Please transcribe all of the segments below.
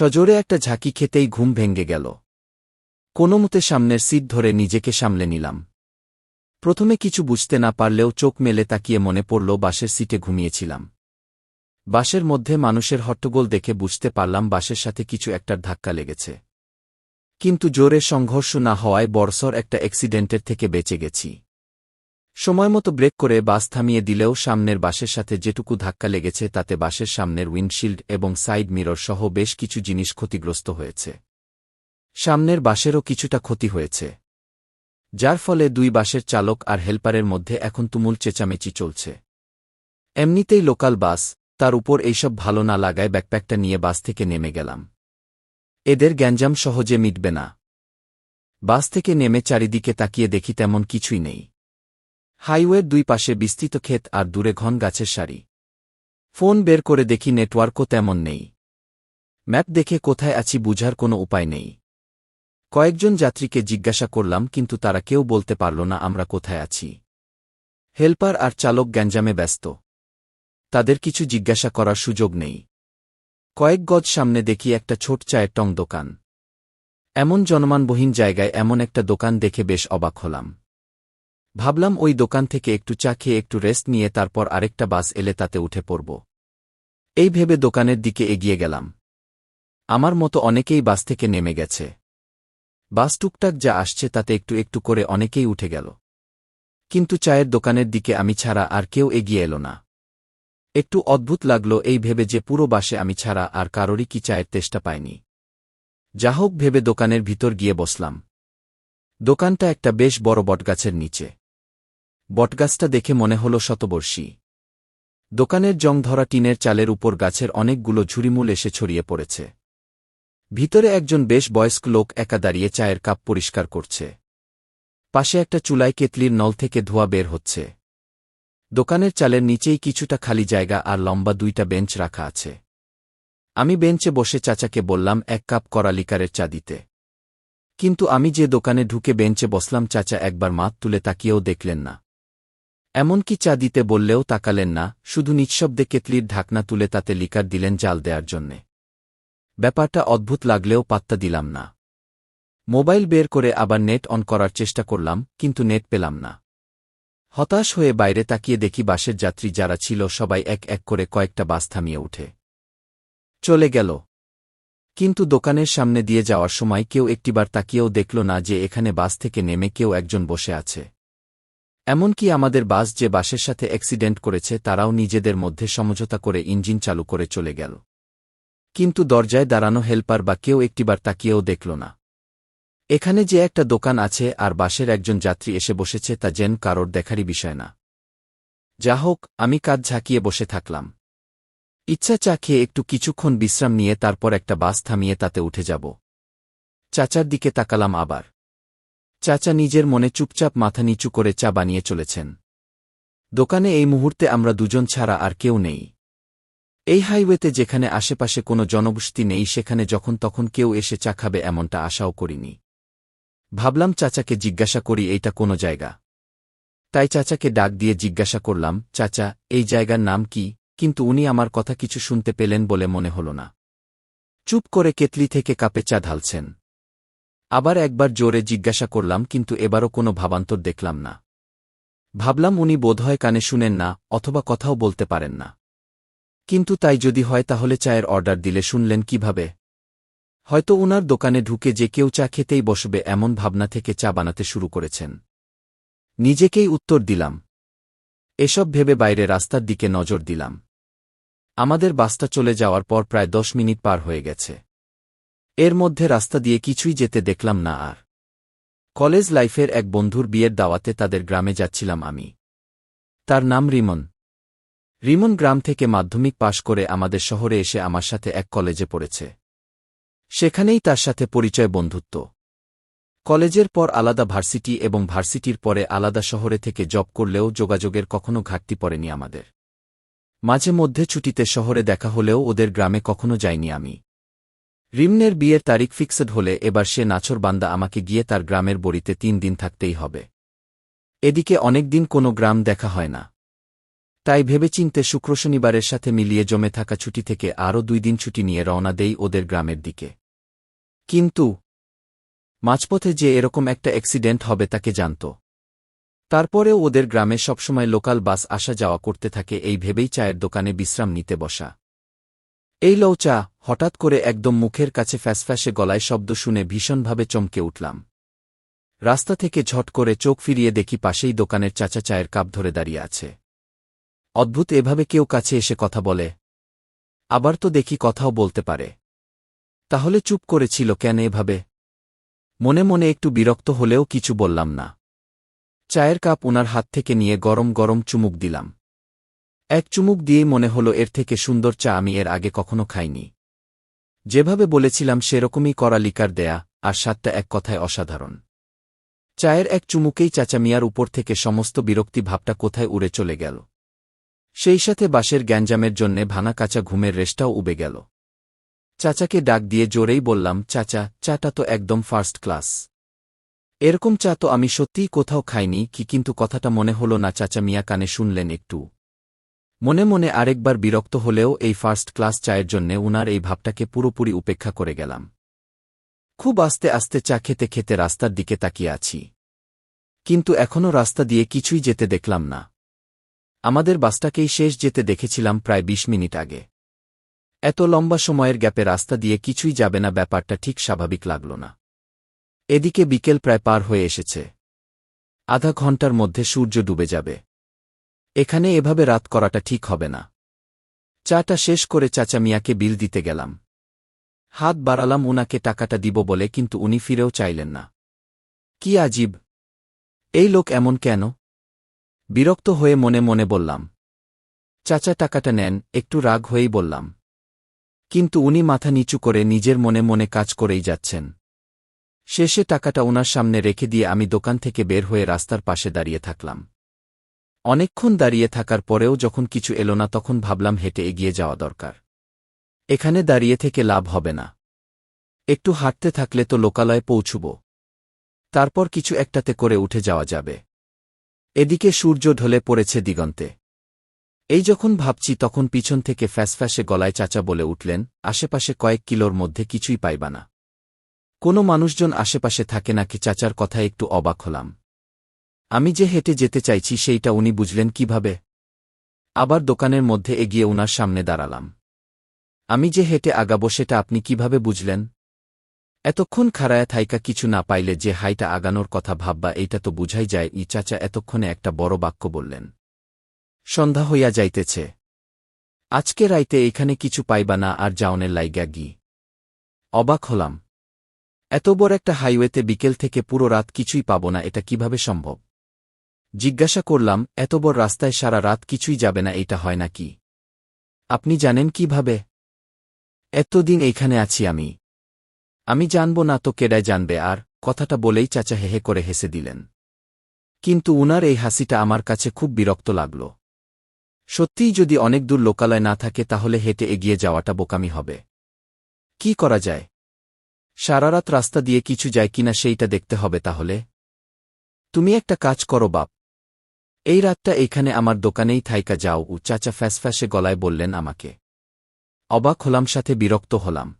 সজোরে একটা ঝাঁকি খেতেই ঘুম ভেঙ্গে গেল। কোনোমতে সামনের সিট ধরে নিজেকে সামলে নিলাম। প্রথমে কিছু বুঝতে না পারলেও চোখ মেলে তাকিয়ে মনে পড়ল বাসের সিটে ঘুমিয়েছিলাম। বাসের মধ্যে মানুষের হট্টগোল দেখে বুঝতে পারলাম বাসের সাথে কিছু একটার ধাক্কা লেগেছে। কিন্তু জোরে সংঘর্ষ না হওয়ায় বড়সর একটা অ্যাক্সিডেন্টের থেকে বেঁচে গেছি। সময়মতো ব্রেক করে বাস থামিয়ে দিলেও সামনের বাসের সাথে যেটুকু ধাক্কা লেগেছে তাতে বাসের সামনের উইন্ডশিল্ড এবং সাইড মিরর সহ বেশ কিছু জিনিস ক্ষতিগ্রস্ত হয়েছে। সামনের বাসেরও কিছুটা ক্ষতি হয়েছে। যার ফলে দুই বাসের চালক আর হেল্পারের মধ্যে এখন তুমুল চেঁচামেচি চলছে। এমনিতেই লোকাল বাস, তার উপর এইসব ভালো না লাগায় ব্যাকপ্যাকটা নিয়ে বাস থেকে নেমে গেলাম। এদের গ্যাঞ্জাম সহজে মিটবে না। বাস থেকে নেমে চারিদিকে তাকিয়ে দেখি তেমন কিছুই নেই। হাইওয়ের দুই পাশে বিস্তৃত ক্ষেত আর দূরে ঘন গাছের সারি। ফোন বের করে দেখি নেটওয়ার্কও তেমন নেই। ম্যাপ দেখে কোথায় আছি বুঝার কোনো উপায় নেই। কয়েকজন যাত্রীকে জিজ্ঞাসা করলাম, কিন্তু তারা কেউ বলতে পারল না আমরা কোথায় আছি। হেল্পার আর চালক গ্যাঞ্জামে ব্যস্ত। তাদের কিছু জিজ্ঞাসা করার সুযোগ নেই। কয়েক গজ সামনে দেখি একটা ছোট চায়ের টং দোকান। এমন জনমানবহীন জায়গায় এমন একটা দোকান দেখে বেশ অবাক হলাম। ভাবলাম ওই দোকান থেকে একটু চা খেয়ে একটু রেস্ট নিয়ে তারপর আরেকটা বাস এলে তাতে উঠে পড়ব। এই ভেবে দোকানের দিকে এগিয়ে গেলাম। আমার মতো অনেকেই বাস থেকে নেমে গেছে। বাস টুকটাক যা আসছে তাতে একটু একটু করে অনেকেই উঠে গেল। কিন্তু চায়ের দোকানের দিকে আমি ছাড়া আর কেউ এগিয়ে এলো না। একটু অদ্ভুত লাগল এই ভেবে যে পুরো বাসে আমি ছাড়া আর কারোরই কি চায়ের তেষ্টা পায়নি যা হোক ভেবে দোকানের ভিতর গিয়ে বসলাম। দোকানটা একটা বেশ বড় বটগাছের নিচে। বটগাছটা দেখে মনে হল শতবর্ষী। দোকানের জং ধরা টিনের চালের উপর গাছের অনেকগুলো ঝুড়িমূল এসে ছড়িয়ে পড়েছে। ভিতরে একজন বেশ বয়স্ক লোক একা দাঁড়িয়ে চায়ের কাপ পরিষ্কার করছে। পাশে একটা চুলায় কেতলির নল থেকে ধোয়া বের হচ্ছে। দোকানের চালের নিচেই কিছুটা খালি জায়গা আর লম্বা দুইটা বেঞ্চ রাখা আছে। আমি বেঞ্চে বসে চাচাকে বললাম, এক কাপ করা লিকারের চা দিতে। কিন্তু আমি যে দোকানে ঢুকে বেঞ্চে বসলাম, চাচা একবার মাত তুলে তাকিয়েও দেখলেন না। এমনকি চা দিতে বললেও তাকালেন না, শুধু নিঃশব্দে কেতলির ঢাকনা তুলে তাতে লিকার দিলেন জাল দেওয়ার জন্যে। ব্যাপারটা অদ্ভুত লাগলেও পাত্তা দিলাম না। মোবাইল বের করে আবার নেট অন করার চেষ্টা করলাম, কিন্তু নেট পেলাম না। হতাশ হয়ে বাইরে তাকিয়ে দেখি বাসের যাত্রী যারা ছিল সবাই এক এক করে কয়েকটা বাস থামিয়ে উঠে চলে গেল। কিন্তু দোকানের সামনে দিয়ে যাওয়ার সময় কেউ একটিবার তাকিয়েও দেখল না যে এখানে বাস থেকে নেমে কেউ একজন বসে আছে। এমনকি আমাদের বাস যে বাসের সাথে অ্যাক্সিডেন্ট করেছে তারাও নিজেদের মধ্যে সমঝোতা করে ইঞ্জিন চালু করে চলে গেল। কিন্তু দরজায় দাঁড়ানো হেল্পার বা কেউ একটিবার তাকিয়েও দেখল না। এখানে যে একটা দোকান আছে আর বাসের একজন যাত্রী এসে বসেছে তা যেন কারোর দেখারই বিষয় না। যা হোক, আমি কাজ ঝাঁকিয়ে বসে থাকলাম। ইচ্ছা চা খেয়ে একটু কিছুক্ষণ বিশ্রাম নিয়ে তারপর একটা বাস থামিয়ে তাতে উঠে যাব। চাচার দিকে তাকালাম আবার। চাচা নিজের মনে চুপচাপ মাথা নিচু করে চা বানিয়ে চলেছেন। দোকানে এই মুহূর্তে আমরা দুজন ছাড়া আর কেউ নেই। এই হাইওয়েতে যেখানে আশেপাশে কোনো জনবসতি নেই, সেখানে যখন তখন কেউ এসে চা খাবে এমনটা আশাও করিনি। ভাবলাম চাচাকে জিজ্ঞাসা করি, এইটা কোনো জায়গা? তাই চাচাকে ডাক দিয়ে জিজ্ঞাসা করলাম, চাচা, এই জায়গার নাম কি? কিন্তু উনি আমার কথা কিছু শুনতে পেলেন বলে মনে হল না। চুপ করে কেতলি থেকে কাপে চা ঢালছেন। আবার একবার জোরে জিজ্ঞাসা করলাম, কিন্তু এবারও কোনো ভাবান্তর দেখলাম না। ভাবলাম উনি বোধহয় কানে শুনেন না, অথবা কথাও বলতে পারেন না। কিন্তু তাই যদি হয় তাহলে চায়ের অর্ডার দিলে শুনলেন কীভাবে? হয়তো উনার দোকানে ঢুকে যে কেউ চা খেতেই বসবে এমন ভাবনা থেকে চা বানাতে শুরু করেছেন। নিজেকেই উত্তর দিলাম। এসব ভেবে বাইরে রাস্তার দিকে নজর দিলাম। আমাদের বাসটা চলে যাওয়ার পর প্রায় দশ মিনিট পার হয়ে গেছে। এর মধ্যে রাস্তা দিয়ে কিছুই যেতে দেখলাম না আর। কলেজ লাইফের এক বন্ধুর বিয়ের দাওয়াতে তাদের গ্রামে যাচ্ছিলাম আমি। তার নাম রিমন। রিমন গ্রাম থেকে মাধ্যমিক পাশ করে আমাদের শহরে এসে আমার সাথে এক কলেজে পড়েছে। সেখানেই তার সাথে পরিচয় বন্ধুত্ব। কলেজের পর আলাদা ভার্সিটি এবং ভার্সিটির পরে আলাদা শহরে থেকে জব করলেও যোগাযোগের কখনো ঘাটতি পড়েনি আমাদের। মাঝে মধ্যে ছুটিতে শহরে দেখা হলেও ওদের গ্রামে কখনো যাইনি আমি। রিমনের বিয়ের তারিখ ফিক্সড হলে এবার সে নাছর বান্দা আমাকে গিয়ে তার গ্রামের বড়িতে তিন দিন থাকতেই হবে। এদিকে অনেকদিন কোনো গ্রাম দেখা হয় না। তাই ভেবেচিন্তে শুক্র শনিবারের সাথে মিলিয়ে জমে থাকা ছুটি থেকে আরও দুই দিন ছুটি নিয়ে রওনা দেই ওদের গ্রামের দিকে। কিন্তু মাঝপথে যে এরকম একটা অ্যাক্সিডেন্ট হবে তাকে জানত। তারপরেও ওদের গ্রামে সবসময় লোকাল বাস আসা যাওয়া করতে থাকে এই ভেবেই চায়ের দোকানে বিশ্রাম নিতে বসা। এই লৌ চা হঠাৎ করে একদম মুখের কাছে ফ্যাসফ্যাসে গলায় শব্দ শুনে ভীষণভাবে চমকে উঠলাম। রাস্তা থেকে ঝট করে চোখ ফিরিয়ে দেখি পাশেই দোকানের চাচা চায়ের কাপ ধরে দাঁড়িয়ে আছে। অদ্ভুত এভাবে কেউ কাছে এসে কথা বলে। আবার তো দেখি কথাও বলতে পারে। তাহলে চুপ করেছিল কেন এভাবে? মনে মনে একটু বিরক্ত হলেও কিছু বললাম না। চায়ের কাপ ওনার হাত থেকে নিয়ে গরম গরম চুমুক দিলাম। এক চুমুক দিয়েই মনে হলো এর থেকে সুন্দর চা আমি এর আগে কখনো খাইনি। যেভাবে বলেছিলাম সেরকমই করা লিকার দেয়া, আর স্বাদটা এক কথায় অসাধারণ। চায়ের এক চুমুকেই চাচা মিয়ার উপর থেকে সমস্ত বিরক্তি ভাবটা কোথায় উড়ে চলে গেল। সেই সাথে বাসের গ্যাঞ্জামের জন্যে ভানা কাঁচা ঘুমের রেশটাও উবে গেল। চাচাকে ডাক দিয়ে জোরেই বললাম, চাচা, চাটা তো একদম ফার্স্ট ক্লাস। এরকম চা তো আমি সত্যিই কোথাও খাইনি, কি কিন্তু কথাটা মনে হল না চাচা মিয়া কানে শুনলেন একটু। মনে মনে আরেকবার বিরক্ত হলেও এই ফার্স্ট ক্লাস চায়ের জন্যে উনার এই ভাবটাকে পুরোপুরি উপেক্ষা করে গেলাম। খুব আস্তে আস্তে চা খেতে খেতে রাস্তার দিকে তাকিয়ে আছি। কিন্তু এখনও রাস্তা দিয়ে কিছুই যেতে দেখলাম না। আমাদের বাসটাকেই শেষ যেতে দেখেছিলাম প্রায় ২০ মিনিট আগে। এত লম্বা সময়ের গ্যাপে রাস্তা দিয়ে কিছুই যাবে না ব্যাপারটা ঠিক স্বাভাবিক লাগল না। এদিকে বিকেল প্রায় পার হয়ে এসেছে। আধা ঘণ্টার মধ্যে সূর্য ডুবে যাবে। এখানে এভাবে রাত করাটা ঠিক হবে না। চাটা শেষ করে চাচা মিয়াকে বিল দিতে গেলাম। হাত বাড়ালাম উনাকে টাকাটা দিব বলে কিন্তু উনি ফিরেও চাইলেন না। কি আজীব! এই লোক এমন কেন? বিরক্ত হয়ে মনে মনে বললাম, চাচা টাকাটা নেন, একটু রাগ হয়েই বললাম। কিন্তু উনি মাথা নিচু করে নিজের মনে মনে কাজ করেই যাচ্ছেন। শেষে টাকাটা উনার সামনে রেখে দিয়ে আমি দোকান থেকে বের হয়ে রাস্তার পাশে দাঁড়িয়ে থাকলাম। অনেকক্ষণ দাঁড়িয়ে থাকার পরেও যখন কিছু এলো না তখন ভাবলাম হেঁটে এগিয়ে যাওয়া দরকার। এখানে দাঁড়িয়ে থেকে লাভ হবে না। একটু হাঁটতে থাকলে তো লোকালয়ে পৌঁছব। তারপর কিছু একটাতে করে উঠে যাওয়া যাবে। এদিকে সূর্য ঢলে পড়েছে দিগন্তে। এই যখন ভাবছি তখন পিছন থেকে ফ্যাসফ্যাসে গলায় চাচা বলে উঠলেন, আশেপাশে কয়েক কিলোর মধ্যে কিছুই পাইবা না। কোনো মানুষজন আশেপাশে থাকে নাকি চাচার কথায় একটু অবাক হলাম। আমি যে হেঁটে যেতে চাইছি সেইটা উনি বুঝলেন কীভাবে? আবার দোকানের মধ্যে এগিয়ে উনার সামনে দাঁড়ালাম। আমি যে হেঁটে আগাবো সেটা আপনি কীভাবে বুঝলেন? এতক্ষণ খাড়ায়া থাইকা কিছু না পাইলে যে হাইটা আগানোর কথা ভাববা এইটা তো বুঝাই যায়, ই চাচা এতক্ষণে একটা বড় বাক্য বললেন। সন্ধ্যা হইয়া যাইতেছে। আজকে রাইতে এখানে কিছু পাইবা না আর যাওনের লাইগা গি। অবাক হলাম। এত বড় একটা হাইওয়েতে বিকেল থেকে পুরো রাত কিছুই পাব না, এটা কীভাবে সম্ভব? জিজ্ঞাসা করলাম, এত বড় রাস্তায় সারা রাত কিছুই যাবে না, এটা হয় নাকি? আপনি জানেন কীভাবে? এতদিন এইখানে আছি আমি। আমি জানব না তো কেডায় জানবে, আর কথাটা বলেই চাচা হেহে করে হেসে দিলেন। কিন্তু উনার এই হাসিটা আমার কাছে খুব বিরক্ত লাগল। সত্যিই যদি অনেক দূর লোকালয় না থাকে, তাহলে হেঁটে এগিয়ে যাওয়াটা বোকামি হবে। কি করা যায়? সারারাত রাস্তা দিয়ে কিছু যায় কিনা সেইটা দেখতে হবে তাহলে। তুমি একটা কাজ করো, বাপ। এই রাতটা এইখানে আমার দোকানেই থাইকা যাও। ও চাচা ফ্যাসফ্যাসে গলায় বললেন আমাকে। অবাক হলাম, সাথে বিরক্ত হলাম।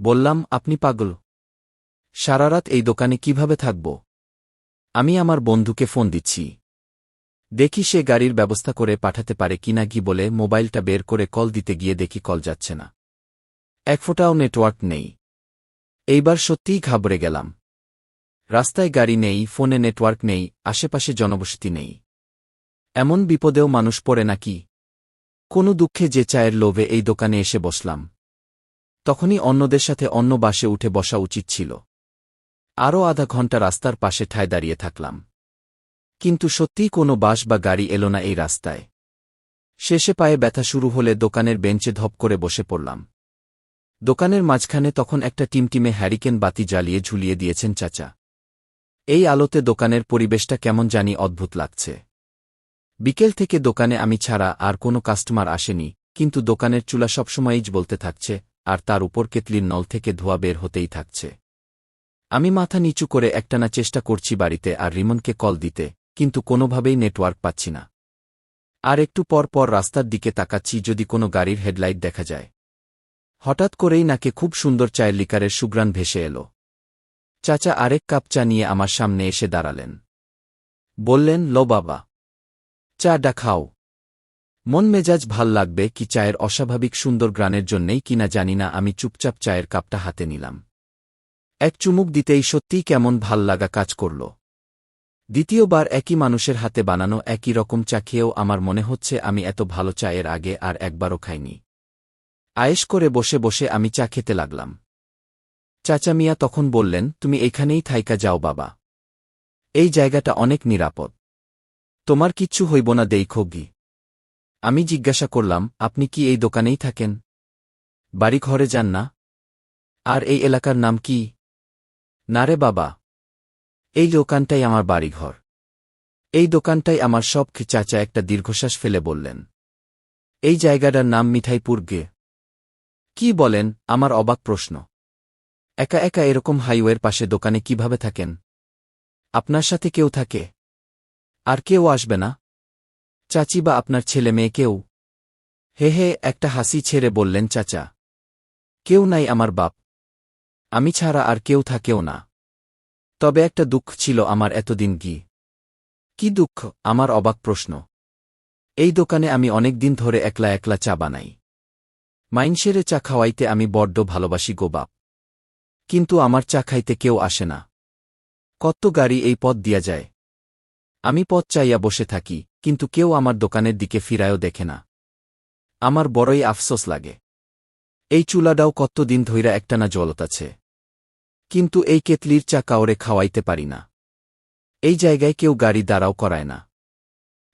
বললাম, আপনি পাগল। সারারাত এই দোকানে কীভাবে থাকব? আমি আমার বন্ধুকে ফোন দিচ্ছি। দেখি সে গাড়ির ব্যবস্থা করে পাঠাতে পারে কিনা কি বলে, মোবাইলটা বের করে কল দিতে গিয়ে দেখি কল যাচ্ছে না। এক ফোটাও নেটওয়ার্ক নেই। এইবার সত্যিই ঘাবড়ে গেলাম। রাস্তায় গাড়ি নেই, ফোনে নেটওয়ার্ক নেই, আশেপাশে জনবসতি নেই। এমন বিপদেও মানুষ পড়ে নাকি কোনো দুঃখে যে চায়ের লোভে এই দোকানে এসে বসলাম। তখনই অন্যদের সাথে অন্য বাসে উঠে বসা উচিত ছিল। আরও আধা ঘণ্টা রাস্তার পাশে ঠায় দাঁড়িয়ে থাকলাম। কিন্তু সত্যিই কোনো বাস বা গাড়ি এলো না এই রাস্তায়। শেষে পায়ে ব্যথা শুরু হলে দোকানের বেঞ্চে ধপ করে বসে পড়লাম। দোকানের মাঝখানে তখন একটা টিমটিমে হ্যারিকেন বাতি জ্বালিয়ে ঝুলিয়ে দিয়েছেন চাচা। এই আলোতে দোকানের পরিবেশটা কেমন জানি অদ্ভুত লাগছে। বিকেল থেকে দোকানে আমি ছাড়া আর কোনো কাস্টমার আসেনি, কিন্তু দোকানের চুলা সবসময়ই বলতে থাকছে, আর তার উপর কেতলির নল থেকে ধোয়া বের হতেই থাকছে। আমি মাথা নিচু করে একটানা চেষ্টা করছি বাড়িতে আর রিমনকে কল দিতে, কিন্তু কোনোভাবেই নেটওয়ার্ক পাচ্ছি না। আর একটু পর পর রাস্তার দিকে তাকাচ্ছি যদি কোনো গাড়ির হেডলাইট দেখা যায়। হঠাৎ করেই নাকে খুব সুন্দর চায়ের লিকারের সুগ্রাণ ভেসে এলো। চাচা আরেক কাপ চা নিয়ে আমার সামনে এসে দাঁড়ালেন। বললেন, লো বাবা চা ডা খাও। মন মেজাজ ভালো লাগবে কি চায়ের অস্বাভাবিক সুন্দর গ্রানের জন্যেই কিনা জানি না, আমি চুপচাপ চায়ের কাপটা হাতে নিলাম। এক চুমুক দিতেই সত্যিই কেমন ভালো লাগা কাজ করল। দ্বিতীয়বার একই মানুষের হাতে বানানো একই রকম চা খেয়েও আমার মনে হচ্ছে আমি এত ভালো চায়ের আগে আর একবারও খাইনি। আয়েশ করে বসে বসে আমি চা খেতে লাগলাম। চাচা মিয়া তখন বললেন, তুমি এখানেই থাইকা যাও বাবা। এই জায়গাটা অনেক নিরাপদ। তোমার কিচ্ছু হইব না দেইখো গি আমি জিজ্ঞাসা করলাম, আপনি কি এই দোকানেই থাকেন? বাড়ি ঘরে যান না? আর এই এলাকার নাম কি? না রে বাবা। এই দোকানটাই আমার বাড়িঘর। এই দোকানটাই আমার সব চাচা একটা দীর্ঘশ্বাস ফেলে বললেন, এই জায়গাটার নাম মিঠাইপুর গে। কি বলেন, আমার অবাক প্রশ্ন। একা একা এরকম হাইওয়ের পাশে দোকানে কীভাবে থাকেন? আপনার সাথে কেউ থাকে? আর কেউ আসবে না? চাচি বা আপনার ছেলে মেয়ে কেউ? হে হে, একটা হাসি ছেড়ে বললেন চাচা। কেউ নাই আমার বাপ। আমি ছাড়া আর কেউ থাকেও না। তবে একটা দুঃখ ছিল আমার এতদিন কি কি দুঃখ? আমার অবাক প্রশ্ন। এই দোকানে আমি অনেক দিন ধরে একলা একলা চা বানাই। মাইনসেরে চা খাওয়াইতে আমি বড্ড ভালোবাসি গো বাপ। কিন্তু আমার চা খাইতে কেউ আসে না। কত গাড়ি এই পথ দিয়া যায়। আমি পথ চাইয়া বসে থাকি, কিন্তু কেউ আমার দোকানের দিকে ফিরায়ও দেখে না। আমার বড়ই আফসোস লাগে। এই চুলাডাও কতদিন ধইরা একটানা জলতাছে কিন্তু এই কেতলির চা কাউরে খাওয়াইতে পারি না। এই জায়গায় কেউ গাড়ি দাঁড়াও করায় না।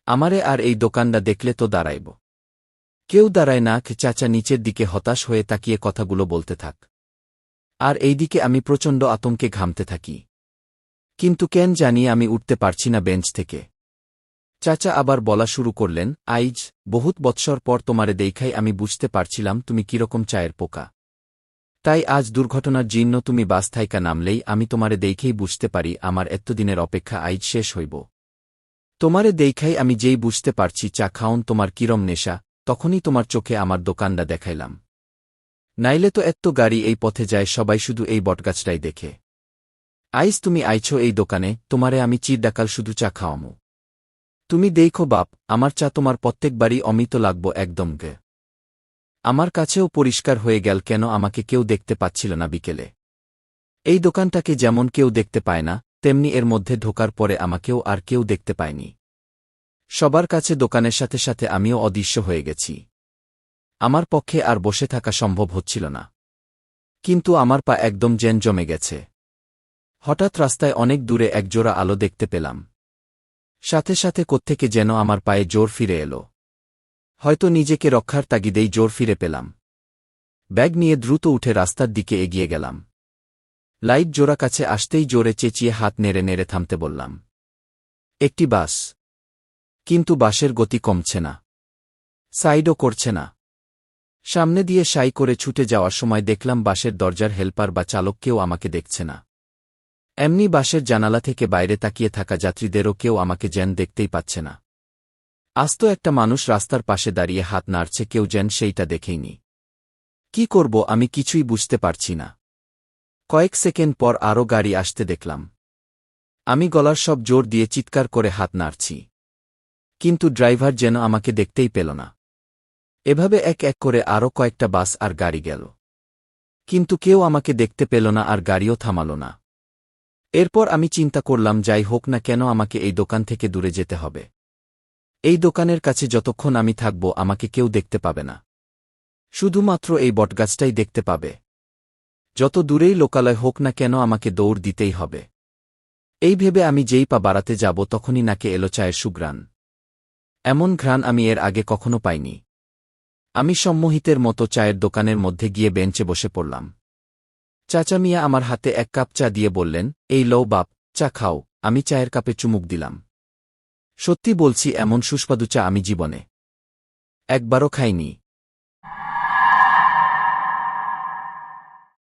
আমারে আর এই দোকানটা দেখলে তো দাঁড়াইব। কেউ দাঁড়ায় না চাচা নিচের দিকে হতাশ হয়ে তাকিয়ে কথাগুলো বলতে থাক। আর এইদিকে আমি প্রচণ্ড আতঙ্কে ঘামতে থাকি। কিন্তু কেন জানি আমি উঠতে পারছি না বেঞ্চ থেকে। চাচা আবার বলা শুরু করলেন, আইজ, বহুত বৎসর পর তোমারে দেখাই আমি বুঝতে পারছিলাম তুমি কীরকম চায়ের পোকা। তাই আজ দুর্ঘটনার জীর্ণ তুমি বাস থাইকা নামলেই আমি তোমারে দেখেই বুঝতে পারি আমার এতদিনের অপেক্ষা আইজ শেষ হইব। তোমারে দেখাই আমি যেই বুঝতে পারছি চা খাওন তোমার কিরম নেশা, তখনই তোমার চোখে আমার দোকানটা দেখাইলাম। নাইলে তো এত্ত গাড়ি এই পথে যায়, সবাই শুধু এই বটগাছটাই দেখে। আইস, তুমি আইছো এই দোকানে, তোমারে আমি চির ডাকাল শুধু চা খাওয়ামু। তুমি দেখো বাপ, আমার চা তোমার প্রত্যেকবারই অমিত লাগব একদম গে। আমার কাছেও পরিষ্কার হয়ে গেল কেন আমাকে কেউ দেখতে পাচ্ছিল না বিকেলে। এই দোকানটাকে যেমন কেউ দেখতে পায় না, তেমনি এর মধ্যে ঢোকার পরে আমাকেও আর কেউ দেখতে পায়নি। সবার কাছে দোকানের সাথে সাথে আমিও অদৃশ্য হয়ে গেছি। আমার পক্ষে আর বসে থাকা সম্ভব হচ্ছিল না। কিন্তু আমার পা একদম জেন জমে গেছে। হঠাৎ রাস্তায় অনেক দূরে একজোড়া আলো দেখতে পেলাম। সাথে সাথে কোত্থেকে যেন আমার পায়ে জোর ফিরে এলো। হয়তো নিজেকে রক্ষার তাগিদেই জোর ফিরে পেলাম। ব্যাগ নিয়ে দ্রুত উঠে রাস্তার দিকে এগিয়ে গেলাম। লাইট জোড়া কাছে আসতেই জোরে চেঁচিয়ে হাত নেড়ে নেড়ে থামতে বললাম, একটি বাস। কিন্তু বাসের গতি কমছে না। সাইডও করছে না। সামনে দিয়ে সাই করে ছুটে যাওয়ার সময় দেখলাম বাসের দরজার হেল্পার বা চালক কেউ আমাকে দেখছে না। এমনি বাসের জানালা থেকে বাইরে তাকিয়ে থাকা যাত্রীদেরও কেউ আমাকে যেন দেখতেই পাচ্ছে না। আস্ত একটা মানুষ রাস্তার পাশে দাঁড়িয়ে হাত নাড়ছে, কেউ যেন সেইটা দেখেইনি। কি করব আমি কিছুই বুঝতে পারছি না। কয়েক সেকেন্ড পর আরও গাড়ি আসতে দেখলাম। আমি গলার সব জোর দিয়ে চিৎকার করে হাত নাড়ছি। কিন্তু ড্রাইভার যেন আমাকে দেখতেই পেল না। এভাবে এক এক করে আরও কয়েকটা বাস আর গাড়ি গেল। কিন্তু কেউ আমাকে দেখতে পেল না আর গাড়িও থামাল না। এরপর আমি চিন্তা করলাম, যাই হোক না কেন আমাকে এই দোকান থেকে দূরে যেতে হবে। এই দোকানের কাছে যতক্ষণ আমি থাকব, আমাকে কেউ দেখতে পাবে না। শুধুমাত্র এই বটগাছটাই দেখতে পাবে। যত দূরেই লোকালয় হোক না কেন আমাকে দৌড় দিতেই হবে। এই ভেবে আমি যেই পা বাড়াতে যাব, তখনই নাকে এলো চায়ের সুগ্রাণ এমন ঘ্রাণ আমি এর আগে কখনো পাইনি। আমি সম্মোহিতের মতো চায়ের দোকানের মধ্যে গিয়ে বেঞ্চে বসে পড়লাম। চাচা মিয়া আমার হাতে এক কাপ চা দিয়ে বললেন, এই লও বাপ, চা খাও, আমি চায়ের কাপে চুমুক দিলাম। সত্যি বলছি, এমন সুস্বাদু চা আমি জীবনে একবারও খাইনি।